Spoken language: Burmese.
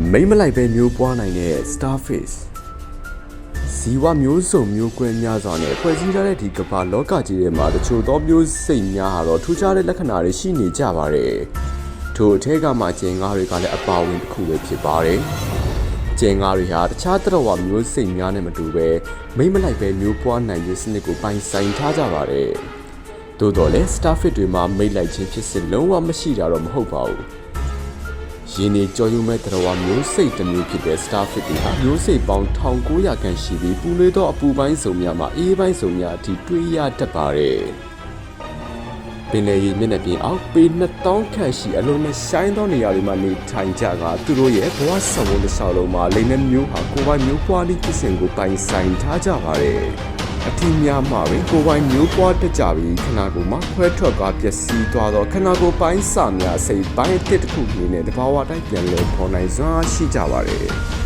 မိမ့်မလိုက်ပဲမျိုးပွားနိုင်တဲ့ starfish ဇီဝမျိုးစုံမျိုးကွဲများစွာနဲ့ဖွဲ့စည်းထားတဲ့ဒီကမ္ဘာလောကကြီးထဲမှာတချို့သောမျိုးစိတ်များဟာတော့ထူးခြားတဲ့လက္ခဏာတွေရှိနေကြပါတယ်။ထို့အထက်ကမှကျင်ငါးတွေကလည်းအပါဝင်တစ်ခုပဲဖြစ်ပါတယ်။ကျင်ငါးတွေဟာတခြားတတော်ဝမျိုးစိတ်များနဲ့မတူပဲမိမ့်မလိုက်ပဲမျိုးပွားနိုင်တဲ့စနစ်ကိုပိုင်ဆိုင်ထားကြပါတယ်။သို့တော်လည်း starfish တွေမှာမိတ်လိုက်ခြင်းဖြစ်စဉ်လုံးဝမရှိတာတော့မဟုတ်ပါဘူး။ ရင်းနေကြော်ယူမဲ့တရဝမျိုးစိတ်တစ်မျိုးဖြစ်တဲ့ Starfish တွေဟာမျိုးစိတ်ပေါင်း1900ခန့်ရှိပြီးပူနွေးသောအပူပိုင်းစုံများမှာအေးပိုင်းစုံများအထိတွေ့ရတတ်ပါတယ်။ပင်လယ်ရေမျက်နှာပြင်အောက်ပေ2000ခန့်ရှိအလုံးနဲ့ရှိုင်းသောနေရာတွေမှာနေထိုင်ကြကသူတို့ရဲ့ဘဝဆက်ဝန်တစ်လျှောက်လုံးမှာလိမ့်နှမျိုးဟာကိုယ်ပိုင်မျိုးပွားလေးဖြစ်စဉ်ကိုပိုင်ဆိုင်ထားကြပါတယ်။ အထင်များမှာပဲကိုယ်ပိုင်မျိုးပွားတက်ကြပြီးခနာကိုယ်မှာခွဲထွက်သွားပျက်စီးသွားတော့ခနာကိုယ်ပိုင်းစများစိတ်ပိုင်းအတစ်တစ်ခုအနေနဲ့တဘာဝတိုင်းပြန်လဲပေါ်နိုင်စွာရှိကြပါတယ်။